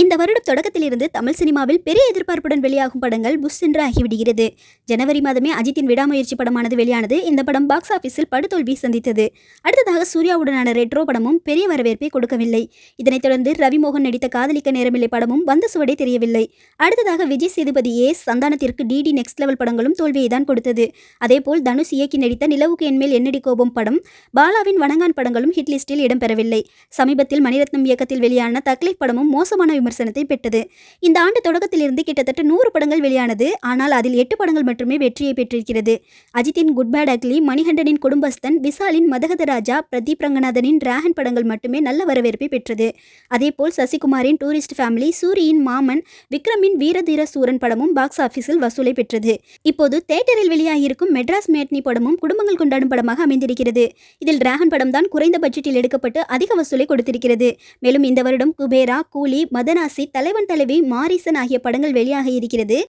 இந்த வருடம் தொடக்கத்திலிருந்து தமிழ் சினிமாவில் பெரிய எதிர்பார்ப்புடன் வெளியாகும் படங்கள் புஷ் என்று ஆகிவிடுகிறது ஜனவரி மாதமே அஜித்தின் விடாமுயற்சி படமானது வெளியானது. இந்த படம் பாக்ஸ் ஆபீஸில் படுதோல்வி சந்தித்தது. அடுத்ததாக சூர்யாவுடனான ரெட்ரோ படமும் பெரிய வரவேற்பை கொடுக்கவில்லை. இதனைத் தொடர்ந்து ரவிமோகன் நடித்த காதலிக்க நேரமில்லை படமும் வந்த சுவடே தெரியவில்லை. அடுத்ததாக விஜய் சேதுபதி ஏ சந்தானத்திற்கு டிடி நெக்ஸ்ட் லெவல் படங்களும் தோல்வியை தான் கொடுத்தது. அதேபோல் தனுஷ் இயக்கி நடித்த நிலவுக்கு என்மேல் என்னடி கோபம் படம் பாலாவின் வணங்கான் படங்களும் ஹிட் லிஸ்டில் இடம்பெறவில்லை. சமீபத்தில் மணிரத்னம் இயக்கத்தில் வெளியான தக்லீஃப் படமும் மோசமான விமர்சனத்தை பெற்றது. இந்த ஆண்டு தொடக்கத்திலிருந்து கிட்டத்தட்ட நூறு படங்கள் வெளியானது. ஆனால் அதில் எட்டு படங்கள் மட்டுமே வெற்றியை பெற்றிருக்கிறது. அஜித்தின் குட் பேட் அக்லி மணிகண்டனின் குடும்பஸ்தன் விசாலின் மதகத ராஜா பிரதீப் ரங்கநாதனின் ராகன் படங்கள் மட்டுமே நல்ல வரவேற்பை பெற்றது. அதேபோல் சசிகுமாரின் டூரிஸ்ட் ஃபேமிலி சூரியின் மாமன் விக்ரமின் வீரதீர சூரன் படமும் பாக்ஸ் ஆபீஸில் வசூலை பெற்றது. இப்போது தேட்டரில் வெளியாகியிருக்கும் மெட்ராஸ் மேட்னி படமும் குடும்பங்கள் கொண்டாடும் படமாக அமைந்திருக்கிறது. இதில் டிராகன் படம் தான் குறைந்த பட்ஜெட்டில் எடுக்கப்பட்டு அதிக வசூலை கொடுத்திருக்கிறது. மேலும் இந்த வருடம் குபேரா கூலி மத மதனாசி தலைவன் தலைவி மாரிசன் ஆகிய படங்கள் வெளியாக இருக்கிறது.